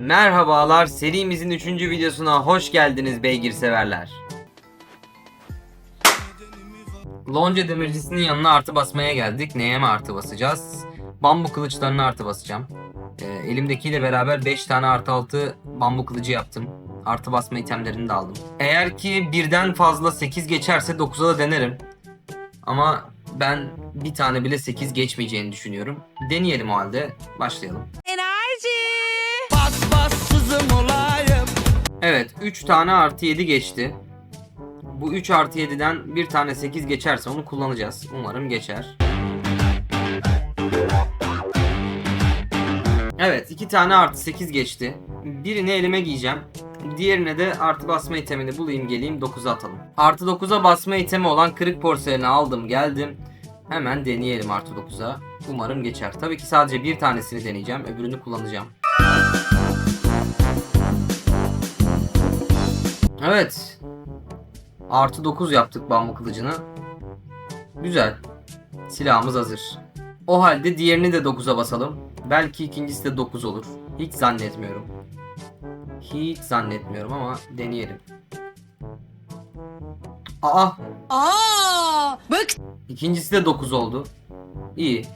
Merhabalar, serimizin 3. videosuna hoş geldiniz beygir severler. Lonca demircisinin yanına artı basmaya geldik. Neye mi artı basacağız? Bambu kılıçlarına artı basacağım. Ee, elimdekiyle beraber 5 tane artı 6 bambu kılıcı yaptım. Artı basma itemlerini de aldım. Eğer ki birden fazla 8 geçerse 9'a da denerim. Ama ben bir tane bile 8 geçmeyeceğini düşünüyorum. Deneyelim o halde. Başlayalım. Evet 3 tane artı 7 geçti. Bu 3 artı 7'den bir tane 8 geçerse onu kullanacağız. Umarım geçer. Evet 2 tane artı 8 geçti. Birini elime giyeceğim. Diğerine de artı basma itemini bulayım geleyim 9'a atalım. Artı 9'a basma itemi olan kırık porseleni aldım geldim. Hemen deneyelim artı 9'a. Umarım geçer. Tabii ki sadece bir tanesini deneyeceğim. Öbürünü kullanacağım. Evet. Artı 9 yaptık bambu kılıcını. Güzel. Silahımız hazır. O halde diğerini de 9'a basalım. Belki ikincisi de 9 olur. Hiç zannetmiyorum. Hiç zannetmiyorum ama deneyelim. Aa! Aa, bak İkincisi de 9 oldu. İyi.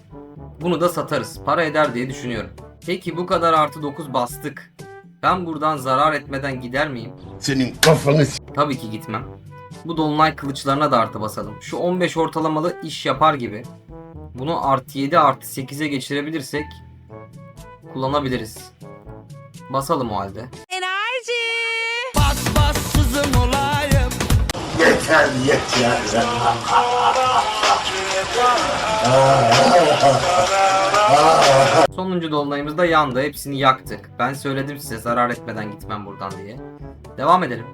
Bunu da satarız. Para eder diye düşünüyorum. Peki bu kadar artı 9 bastık. Ben buradan zarar etmeden gider miyim? Senin kafanı s- Tabii ki gitmem. Bu dolunay kılıçlarına da artı basalım. Şu 15 ortalamalı iş yapar gibi. Bunu artı 7 artı 8'e geçirebilirsek kullanabiliriz. Basalım o halde. bas bas sızım olayım yeter yeter. Sonuncu dolunayımız da yandı. Hepsini yaktık. Ben söyledim size zarar etmeden gitmem buradan diye. Devam edelim.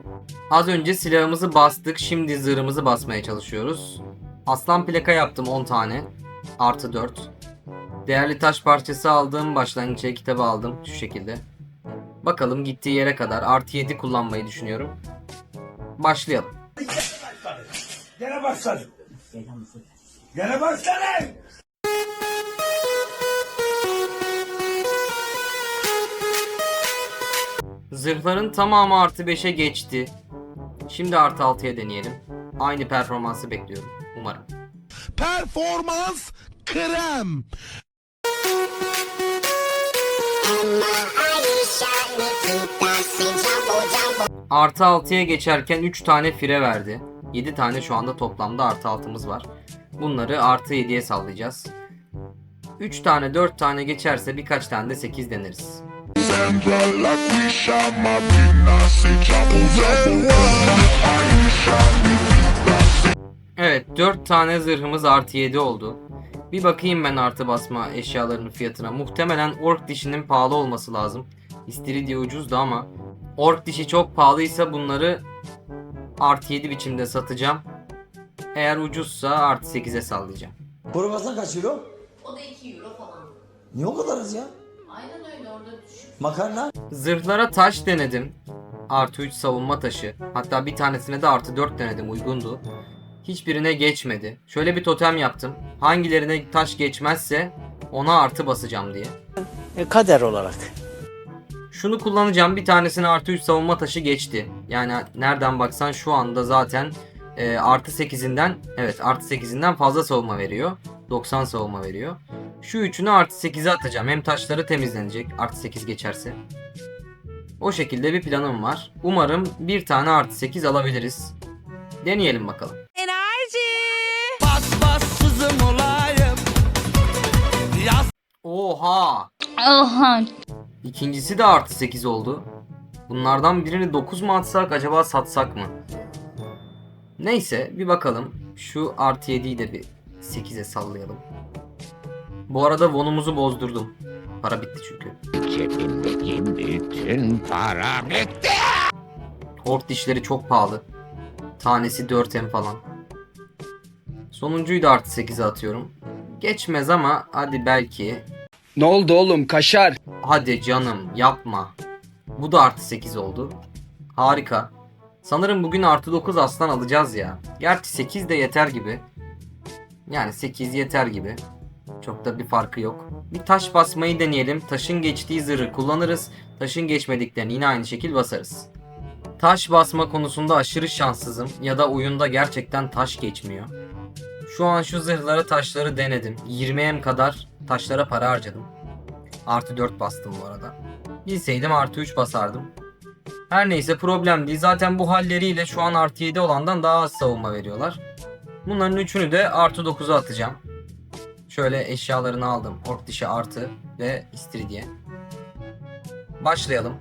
Az önce silahımızı bastık. Şimdi zırhımızı basmaya çalışıyoruz. Aslan plaka yaptım 10 tane. Artı 4. Değerli taş parçası aldım. Başlangıç kitabı aldım. Şu şekilde. Bakalım gittiği yere kadar artı 7 kullanmayı düşünüyorum. Başlayalım. Gene başladı. Gene başladı. Zırhların tamamı artı 5'e geçti. Şimdi artı 6'ya deneyelim. Aynı performansı bekliyorum. Umarım. Performans krem. Artı 6'ya geçerken 3 tane fire verdi. 7 tane şu anda toplamda artı 6'mız var. Bunları artı 7'ye sallayacağız. 3 tane 4 tane geçerse birkaç tane de 8 deneriz. Latisha Mabina Sechapo Evet 4 tane zırhımız artı 7 oldu. Bir bakayım ben artı basma eşyalarının fiyatına. Muhtemelen ork dişinin pahalı olması lazım. İstiridye ucuzdu ama ork dişi çok pahalıysa bunları artı 7 biçimde satacağım. Eğer ucuzsa artı 8'e sallayacağım. Kuru kaç kilo? O da 2 euro falan. Niye o kadar az ya? Aynen öyle orada düşük. Makarna? Zırhlara taş denedim. Artı 3 savunma taşı. Hatta bir tanesine de artı 4 denedim uygundu. Hiçbirine geçmedi. Şöyle bir totem yaptım. Hangilerine taş geçmezse ona artı basacağım diye. kader olarak. Şunu kullanacağım. Bir tanesine artı 3 savunma taşı geçti. Yani nereden baksan şu anda zaten e, artı 8'inden evet artı 8'inden fazla savunma veriyor. 90 savunma veriyor. Şu üçünü artı 8'e atacağım. Hem taşları temizlenecek artı 8 geçerse. O şekilde bir planım var. Umarım bir tane artı 8 alabiliriz. Deneyelim bakalım. bas bas sızım olayım Yaz Oha! Oha. İkincisi de artı 8 oldu. Bunlardan birini 9 mu atsak acaba satsak mı? Neyse bir bakalım. Şu artı 7'yi de bir 8'e sallayalım. Bu arada vonumuzu bozdurdum. Para bitti çünkü. Cebimdeki bütün para bitti. Ork dişleri çok pahalı. Tanesi 4M falan. Sonuncuyu da artı 8'e atıyorum. Geçmez ama hadi belki. Ne oldu oğlum kaşar? Hadi canım yapma. Bu da artı 8 oldu. Harika. Sanırım bugün artı 9 aslan alacağız ya. Gerçi 8 de yeter gibi. Yani 8 yeter gibi. Çok da bir farkı yok. Bir taş basmayı deneyelim. Taşın geçtiği zırhı kullanırız. Taşın geçmediklerini yine aynı şekil basarız. Taş basma konusunda aşırı şanssızım ya da oyunda gerçekten taş geçmiyor. Şu an şu zırhlara taşları denedim. 20M kadar taşlara para harcadım. Artı 4 bastım bu arada. Bilseydim artı 3 basardım. Her neyse problem değil. Zaten bu halleriyle şu an artı 7 olandan daha az savunma veriyorlar. Bunların üçünü de artı 9'a atacağım. Şöyle eşyalarını aldım. Ork dişi artı ve istiridye. Başlayalım.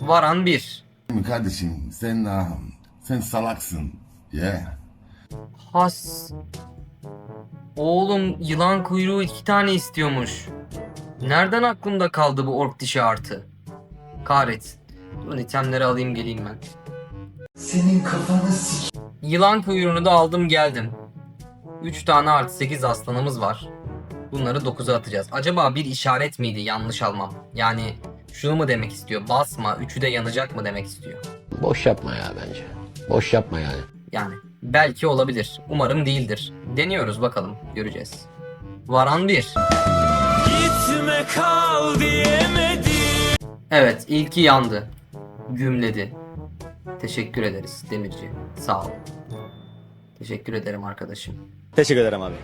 Varan 1. Kardeşim sen ah, sen salaksın. Yeah. Has. Oğlum yılan kuyruğu iki tane istiyormuş. Nereden aklımda kaldı bu ork dişi artı? Kahretsin. Durun itemleri alayım geleyim ben. Senin kafanı sik. Yılan kuyruğunu da aldım geldim. 3 tane artı 8 aslanımız var. Bunları 9'a atacağız. Acaba bir işaret miydi yanlış almam? Yani şunu mu demek istiyor? Basma, üçü de yanacak mı demek istiyor? Boş yapma ya bence. Boş yapma yani. Yani belki olabilir. Umarım değildir. Deniyoruz bakalım. Göreceğiz. Varan 1. Gitme kal diyemedi. Evet ilki yandı. Gümledi. Teşekkür ederiz Demirci. Sağ ol. Teşekkür ederim arkadaşım. Teşekkür ederim abi.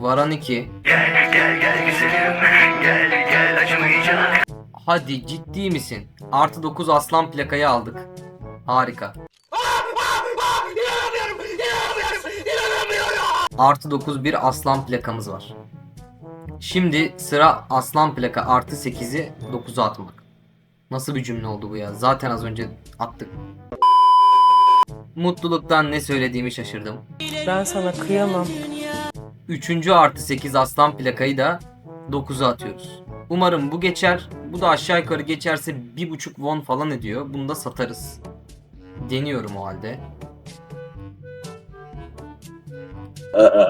Varan 2. Hadi ciddi misin? Artı 9 aslan plakayı aldık. Harika. Artı 9 bir aslan plakamız var. Şimdi sıra aslan plaka artı 8'i 9'a atmak. Nasıl bir cümle oldu bu ya? Zaten az önce attık. Mutluluktan ne söylediğimi şaşırdım. Ben sana kıyamam. Üçüncü artı 8 aslan plakayı da 9'a atıyoruz. Umarım bu geçer. Bu da aşağı yukarı geçerse 1.5 won falan ediyor. Bunu da satarız. Deniyorum o halde.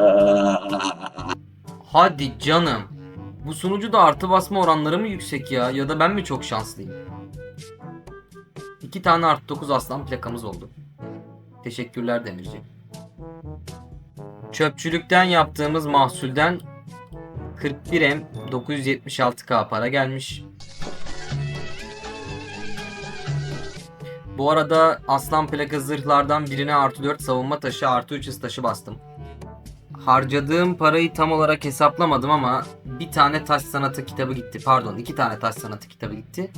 Hadi canım. Bu sunucu da artı basma oranları mı yüksek ya? Ya da ben mi çok şanslıyım? İki tane artı 9 aslan plakamız oldu. Teşekkürler Demirci. Çöpçülükten yaptığımız mahsulden 41M 976K para gelmiş. Bu arada aslan plaka zırhlardan birine artı 4 savunma taşı artı 3 hız taşı bastım. Harcadığım parayı tam olarak hesaplamadım ama bir tane taş sanatı kitabı gitti. Pardon iki tane taş sanatı kitabı gitti.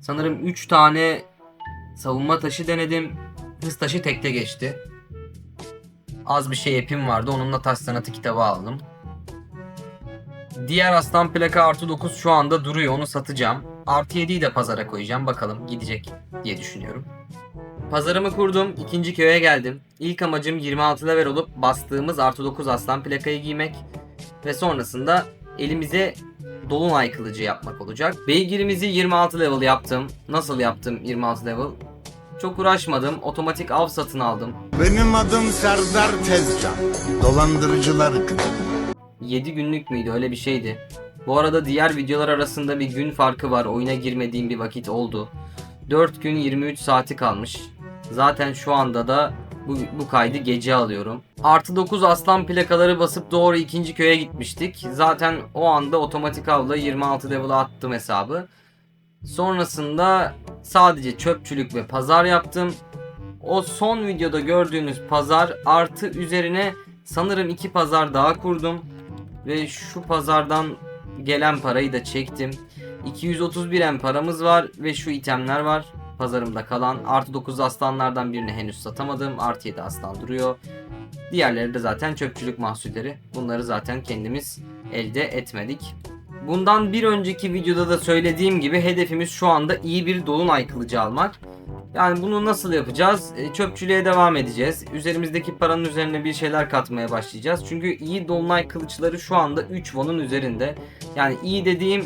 Sanırım 3 tane savunma taşı denedim. Hız taşı tekte geçti. Az bir şey epim vardı. Onunla taş sanatı kitabı aldım. Diğer aslan plaka artı 9 şu anda duruyor. Onu satacağım. Artı 7'yi de pazara koyacağım. Bakalım gidecek diye düşünüyorum. Pazarımı kurdum. ikinci köye geldim. İlk amacım 26 level olup bastığımız artı 9 aslan plakayı giymek. Ve sonrasında elimize dolunay kılıcı yapmak olacak. Beygirimizi 26 level yaptım. Nasıl yaptım 26 level? Çok uğraşmadım. Otomatik av satın aldım. Benim adım Serdar Tezcan. Dolandırıcılar 7 günlük müydü öyle bir şeydi. Bu arada diğer videolar arasında bir gün farkı var. Oyuna girmediğim bir vakit oldu. 4 gün 23 saati kalmış. Zaten şu anda da bu, bu kaydı gece alıyorum. Artı 9 aslan plakaları basıp doğru ikinci köye gitmiştik. Zaten o anda otomatik avla 26 level'a attım hesabı. Sonrasında sadece çöpçülük ve pazar yaptım. O son videoda gördüğünüz pazar artı üzerine sanırım iki pazar daha kurdum. Ve şu pazardan gelen parayı da çektim. 231 en paramız var ve şu itemler var. Pazarımda kalan artı 9 aslanlardan birini henüz satamadım. Artı 7 aslan duruyor. Diğerleri de zaten çöpçülük mahsulleri. Bunları zaten kendimiz elde etmedik. Bundan bir önceki videoda da söylediğim gibi hedefimiz şu anda iyi bir dolunay kılıcı almak. Yani bunu nasıl yapacağız? E, çöpçülüğe devam edeceğiz. Üzerimizdeki paranın üzerine bir şeyler katmaya başlayacağız. Çünkü iyi dolunay kılıçları şu anda 3 won'un üzerinde. Yani iyi dediğim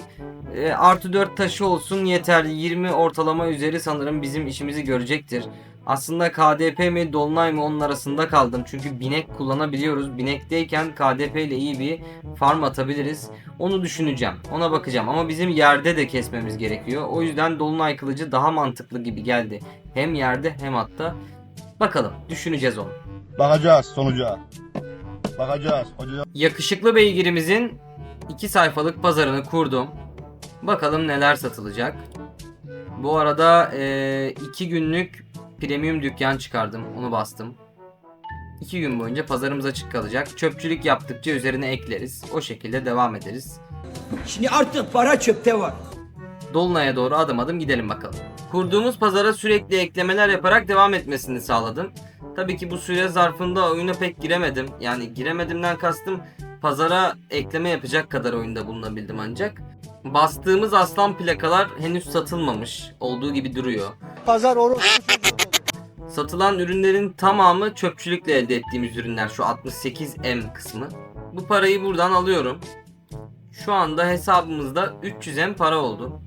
e, artı 4 taşı olsun yeter. 20 ortalama üzeri sanırım bizim işimizi görecektir. Aslında KDP mi Dolunay mı onun arasında kaldım. Çünkü binek kullanabiliyoruz. Binekteyken KDP ile iyi bir farm atabiliriz. Onu düşüneceğim. Ona bakacağım. Ama bizim yerde de kesmemiz gerekiyor. O yüzden Dolunay kılıcı daha mantıklı gibi geldi. Hem yerde hem hatta. Bakalım düşüneceğiz onu. Bakacağız sonuca. Bakacağız. Yakışıklı beygirimizin iki sayfalık pazarını kurdum. Bakalım neler satılacak. Bu arada eee, iki günlük premium dükkan çıkardım. Onu bastım. İki gün boyunca pazarımız açık kalacak. Çöpçülük yaptıkça üzerine ekleriz. O şekilde devam ederiz. Şimdi artık para çöpte var. Dolunay'a doğru adım adım gidelim bakalım. Kurduğumuz pazara sürekli eklemeler yaparak devam etmesini sağladım. Tabii ki bu süre zarfında oyuna pek giremedim. Yani giremedimden kastım pazara ekleme yapacak kadar oyunda bulunabildim ancak. Bastığımız aslan plakalar henüz satılmamış. Olduğu gibi duruyor. Pazar Satılan ürünlerin tamamı çöpçülükle elde ettiğimiz ürünler. Şu 68M kısmı. Bu parayı buradan alıyorum. Şu anda hesabımızda 300M para oldu.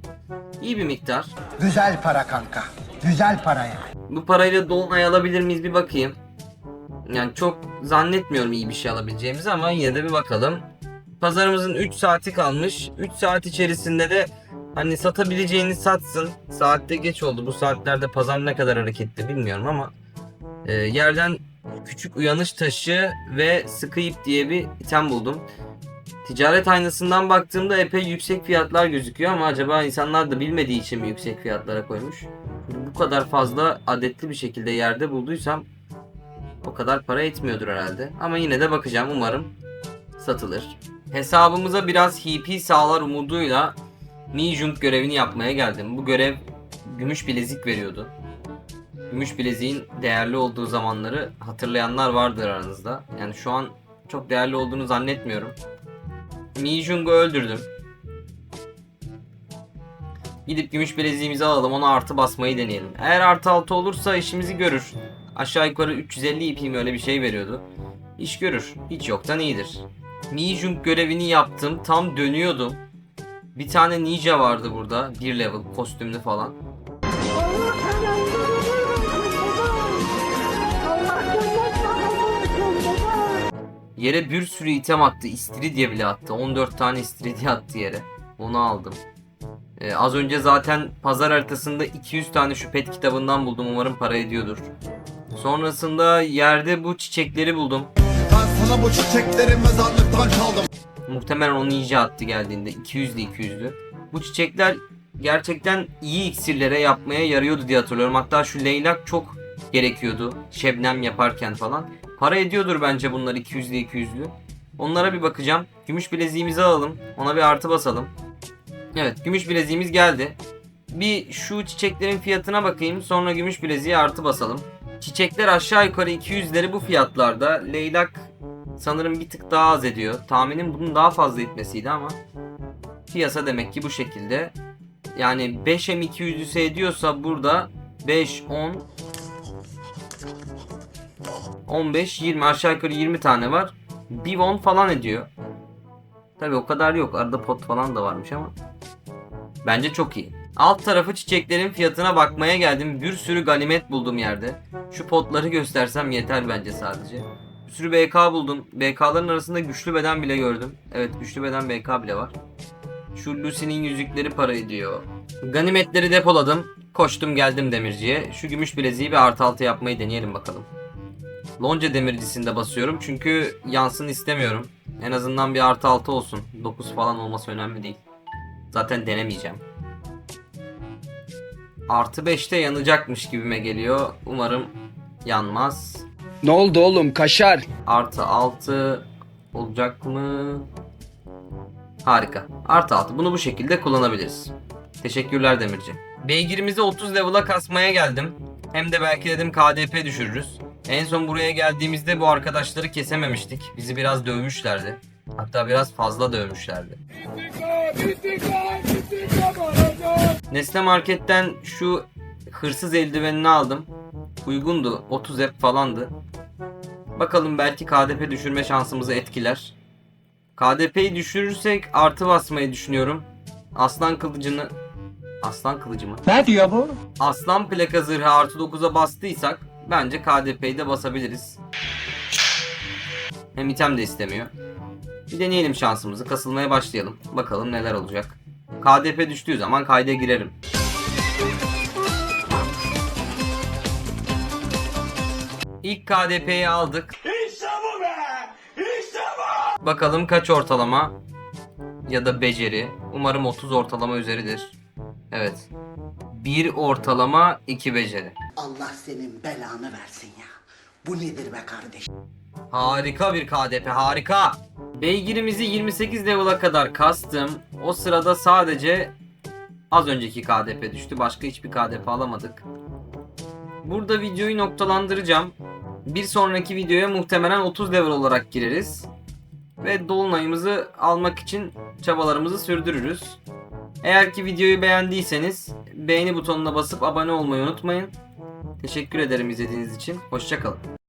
İyi bir miktar. Güzel para kanka. Güzel para ya. Bu parayla dolunay alabilir miyiz bir bakayım. Yani çok zannetmiyorum iyi bir şey alabileceğimizi ama yine de bir bakalım. Pazarımızın 3 saati kalmış. 3 saat içerisinde de hani satabileceğini satsın. Saatte geç oldu. Bu saatlerde pazar ne kadar hareketli bilmiyorum ama e, yerden küçük uyanış taşı ve sıkı ip diye bir item buldum. Ticaret aynasından baktığımda epey yüksek fiyatlar gözüküyor ama acaba insanlar da bilmediği için mi yüksek fiyatlara koymuş? bu kadar fazla adetli bir şekilde yerde bulduysam o kadar para etmiyordur herhalde. Ama yine de bakacağım umarım satılır. Hesabımıza biraz HP sağlar umuduyla Mijung görevini yapmaya geldim. Bu görev gümüş bilezik veriyordu. Gümüş bileziğin değerli olduğu zamanları hatırlayanlar vardır aranızda. Yani şu an çok değerli olduğunu zannetmiyorum. Mijung'u öldürdüm. Gidip gümüş bileziğimizi alalım ona artı basmayı deneyelim. Eğer artı altı olursa işimizi görür. Aşağı yukarı 350 ipim öyle bir şey veriyordu. İş görür. Hiç yoktan iyidir. Mijung görevini yaptım. Tam dönüyordum. Bir tane ninja vardı burada. Bir level kostümlü falan. Yere bir sürü item attı. İstiridye bile attı. 14 tane istiridye attı yere. Onu aldım. Ee, az önce zaten pazar haritasında 200 tane şu pet kitabından buldum. Umarım para ediyordur. Sonrasında yerde bu çiçekleri buldum. Ben sana bu çiçekleri mezarlıktan çaldım. Muhtemelen onu iyice attı geldiğinde. 200'lü 200'lü. Bu çiçekler gerçekten iyi iksirlere yapmaya yarıyordu diye hatırlıyorum. Hatta şu leylak çok gerekiyordu. Şebnem yaparken falan. Para ediyordur bence bunlar 200'lü 200'lü. Onlara bir bakacağım. Gümüş bileziğimizi alalım. Ona bir artı basalım. Evet gümüş bileziğimiz geldi. Bir şu çiçeklerin fiyatına bakayım. Sonra gümüş bileziğe artı basalım. Çiçekler aşağı yukarı 200'leri bu fiyatlarda. Leylak sanırım bir tık daha az ediyor. Tahminim bunun daha fazla etmesiydi ama piyasa demek ki bu şekilde. Yani 5M 200'ü ediyorsa burada 5, 10 15, 20 aşağı yukarı 20 tane var. Bir 10 falan ediyor. Tabi o kadar yok. Arada pot falan da varmış ama. Bence çok iyi. Alt tarafı çiçeklerin fiyatına bakmaya geldim. Bir sürü ganimet buldum yerde. Şu potları göstersem yeter bence sadece. Bir sürü BK buldum. BK'ların arasında güçlü beden bile gördüm. Evet güçlü beden BK bile var. Şu Lucy'nin yüzükleri para ediyor. Ganimetleri depoladım. Koştum geldim demirciye. Şu gümüş bileziği bir artı altı yapmayı deneyelim bakalım. Lonca demircisinde basıyorum çünkü yansın istemiyorum. En azından bir artı altı olsun. 9 falan olması önemli değil. Zaten denemeyeceğim. Artı 5'te yanacakmış gibime geliyor. Umarım yanmaz. Ne oldu oğlum kaşar? Artı 6 olacak mı? Harika. Artı 6. Bunu bu şekilde kullanabiliriz. Teşekkürler Demirci. Beygirimizi 30 level'a kasmaya geldim. Hem de belki dedim KDP düşürürüz. En son buraya geldiğimizde bu arkadaşları kesememiştik. Bizi biraz dövmüşlerdi. Hatta biraz fazla dövmüşlerdi. Nesne Market'ten şu hırsız eldivenini aldım. Uygundu. 30 ep falandı. Bakalım belki KDP düşürme şansımızı etkiler. KDP'yi düşürürsek artı basmayı düşünüyorum. Aslan kılıcını... Aslan kılıcı mı? Ne diyor bu? Aslan plaka zırhı artı 9'a bastıysak bence KDP'yi de basabiliriz. Hem item de istemiyor. Bir deneyelim şansımızı. Kasılmaya başlayalım. Bakalım neler olacak. KDP düştüğü zaman kayda girerim. İlk KDP'yi aldık. İşte bu be! İşte Bakalım kaç ortalama ya da beceri. Umarım 30 ortalama üzeridir. Evet. 1 ortalama 2 beceri. Allah senin belanı versin ya. Bu nedir be kardeş? Harika bir KDP harika. Beygirimizi 28 level'a kadar kastım. O sırada sadece az önceki KDP düştü. Başka hiçbir KDP alamadık. Burada videoyu noktalandıracağım. Bir sonraki videoya muhtemelen 30 level olarak gireriz. Ve dolunayımızı almak için çabalarımızı sürdürürüz. Eğer ki videoyu beğendiyseniz beğeni butonuna basıp abone olmayı unutmayın. Teşekkür ederim izlediğiniz için. Hoşçakalın.